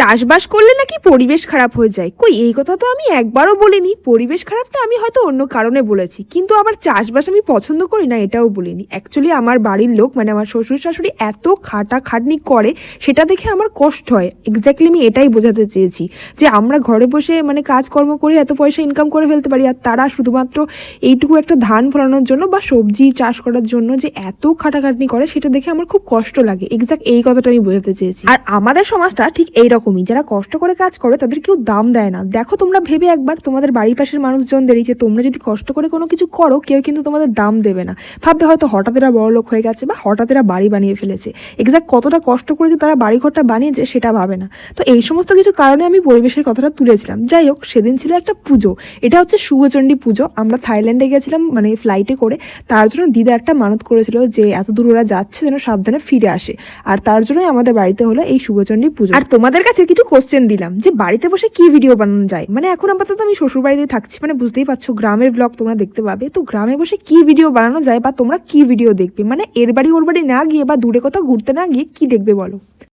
চাষবাস করলে নাকি পরিবেশ খারাপ হয়ে যায়? কই, এই কথা তো আমি একবারও বলিনি। পরিবেশ খারাপটা আমি হয়তো অন্য কারণে বলেছি। কিন্তু আবার চাষবাস আমি পছন্দ করি না, এটাও বলিনি। অ্যাকচুয়ালি আমার বাড়ির লোক মানে আমার শ্বশুর শাশুড়ি এত খাটা খাটনি করে, সেটা দেখে আমার কষ্ট হয়। এক্স্যাক্টলি আমি এটাই বোঝাতে চেয়েছি যে আমরা ঘরে বসে মানে কাজকর্ম করে এত পয়সা ইনকাম করে ফেলতে পারি, আর তারা শুধুমাত্র এইটুকু একটা ধান ফলানোর জন্য বা সবজি চাষ করার জন্য যে এত খাটাখাটনি করে, সেটা দেখে আমার খুব কষ্ট লাগে। এক্স্যাক্ট এই কথাটা আমি বোঝাতে চেয়েছি। আর আমাদের সমাজটা ঠিক এইরকমই যারা কষ্ট করে কাজ করে, তাদের কেউ দাম দেয় না। দেখো তোমরা ভেবে একবার তোমাদের বাড়ির পাশের মানুষজনদেরই যে তোমরা যদি কষ্ট করে কোনো কিছু করো, কেউ কিন্তু তোমাদের দাম দেবে না। ভাববে হয়তো হঠাৎ এরা বড় লোক হয়ে গেছে বা হঠাৎ এরা বাড়ি বানিয়ে ফেলেছে। এক্স্যাক্ট কতটা কষ্ট করে যে তারা বাড়িঘরটা বানিয়েছে সেটা ভাবে না। তো এই সমস্ত কিছু কারণে আমি পরিবেশের কথাটা তুলেছিলাম। যাই হোক, সেদিন ছিল একটা পুজো। এটা হচ্ছে শুভচণ্ডী পুজো। আমরা থাইল্যান্ডে গেছিলাম মানে ফ্লাইটে করে। তার জন্য দিদা একটা মানত করেছিল যে এত দূর ওরা যাচ্ছে যেন সাবধানে ফিরে আসে। আর তার জন্যই আমাদের বাড়িতে হলো এই শুভচণ্ডী পুজো। আর তোমাদের কাছে কিছু কোশ্চেন দিলাম, যে বাড়িতে বসে কি ভিডিও বানানো যায়? মানে এখন আপাতত আমি শ্বশুর বাড়িতে থাকছি মানে বুঝতেই পারছ গ্রামের ব্লগ তোমরা দেখতে পাবে। তো গ্রামে বসে কি ভিডিও বানানো যায় বা তোমরা কি ভিডিও দেখবে? মানে এর বাড়ি ওর বাড়ি না গিয়ে বা দূরে কোথাও ঘুরতে না গিয়ে কি দেখবে বলো?